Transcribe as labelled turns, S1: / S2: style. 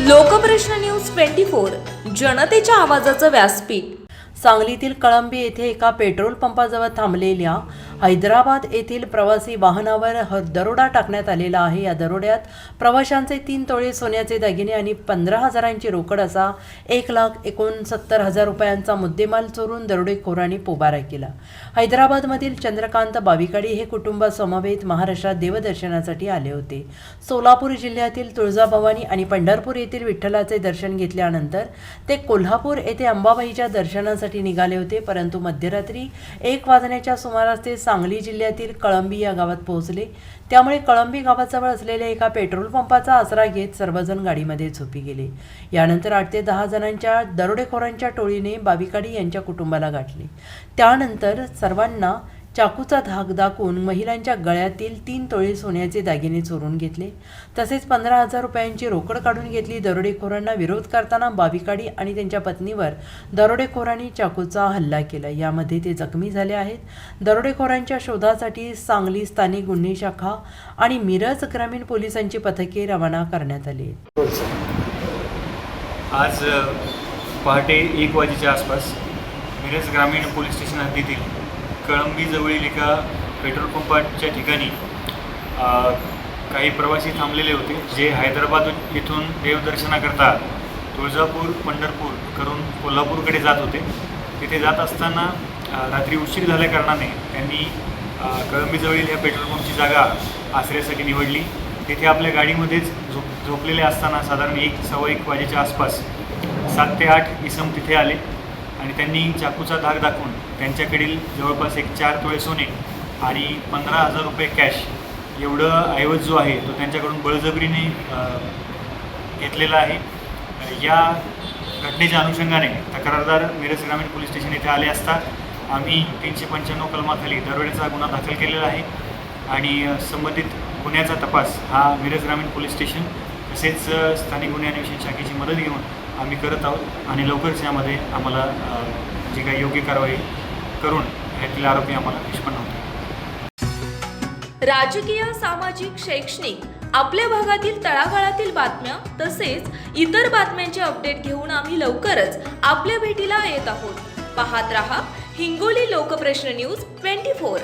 S1: Lokprashna news twenty four जनतेच्या आवाजाचं व्यासपीठ.
S2: सांगलीतील कळंबी येथे एका पेट्रोल पंपाजवळ थांबलेल्या हैदराबाद येथील प्रवासी वाहनावर ह- दरोडा टाकण्यात आलेला आहे. या दरोड्यात प्रवाशांचे तीन तोळे सोन्याचे दागिने आणि पंधरा हजारांची रोकड असा एक लाख एकोणसत्तर हजार रुपयांचा मुद्देमाल चोरून दरोडेखोरांनी पोबारा केला. हैदराबादमधील चंद्रकांत बाविकाडी हे कुटुंबासमवेत महाराष्ट्रात देवदर्शनासाठी आले होते. सोलापूर जिल्ह्यातील तुळजाभवानी आणि पंढरपूर येथील विठ्ठलाचे दर्शन घेतल्यानंतर ते कोल्हापूर येथे अंबाबाईच्या दर्शनासाठी निघाले होते. परंतु मध्यरात्री एक वाजण्याच्या सुमारास ते सांगली जिल्ह्यातील कळंबी या गावात पोहोचले. त्यामुळे कळंबी गावाजवळ असलेल्या एका पेट्रोल पंपाचा आसरा घेत सर्वजण गाडीमध्ये झोपी गेले. यानंतर आठ ते दहा जणांच्या दरोडेखोरांच्या टोळीने बाविकाडी यांच्या कुटुंबाला गाठले. त्यानंतर सर्वांना चाकूचा धाक दाखवून महिलांच्या गळ्यातील तीन तोळे सोन्याचे दागिने चोरून घेतले. तसेच पंधरा हजार रुपयांची रोकड काढून घेतली. दरोडेखोरांना विरोध करताना बाविकाडी आणि त्यांच्या पत्नीवर दरोडेखोरांनी चाकूचा हल्ला केला. यामध्ये ते जखमी झाले आहेत. दरोडेखोरांच्या शोधासाठी सांगली स्थानिक गुन्हे शाखा आणि मिरज ग्रामीण पोलिसांची पथके रवाना करण्यात आली
S3: आज पहाटे एक वाजेच्या आसपास मिरज ग्रामीण पोलीस स्टेशन हद्दीतील कळंबीजवळील एका पेट्रोल पंपाच्या ठिकाणी काही प्रवासी थांबलेले होते जे हैदराबाद येथून देवदर्शनाकरता तुळजापूर पंढरपूर करून कोल्हापूरकडे जात होते. तिथे जात असताना रात्री उशीर झाल्या कारणाने त्यांनी कळंबीजवळील ह्या पेट्रोल पंपची जागा आश्रयासाठी निवडली. तिथे आपल्या गाडीमध्येच झोप झोपलेले असताना साधारण एक सव्वा एक वाजेच्या आसपास सात ते आठ इसम तिथे आले. आणि त्यांनी चाकूचा धाक दाखवून त्यांच्याकडील जवळपास एक चार तोळे सोने आणि पंधरा हजार रुपये कॅश एवढं ऐवज जो आहे तो त्यांच्याकडून बळजबरीने घेतलेला आहे. या घटनेच्या अनुषंगाने तक्रारदार मिरज ग्रामीण पोलीस स्टेशन येथे आले असता आम्ही तीनशे पंच्याण्णव कलमाखाली दरोड्याचा गुन्हा दाखल केलेला आहे आणि संबंधित गुन्ह्याचा तपास हा मिरज ग्रामीण पोलीस स्टेशन तसेच स्थानिक गुन्हे अन्वेषण शाखेची मदत घेऊन आम्ही करत आहोत आणि लवकरच यामध्ये आम्हाला जी काही योग्य कारवाई करून यातील आरोपी आम्हाला निष्पन्न होते
S1: राजकीय सामाजिक शैक्षणिक आपल्या भागातील तळागाळातील बातम्या तसेच इतर बातम्यांचे अपडेट घेऊन आम्ही लवकरच आपल्या भेटीला येत आहोत. पाहत रहा Hingoli Lokprashna news twenty four.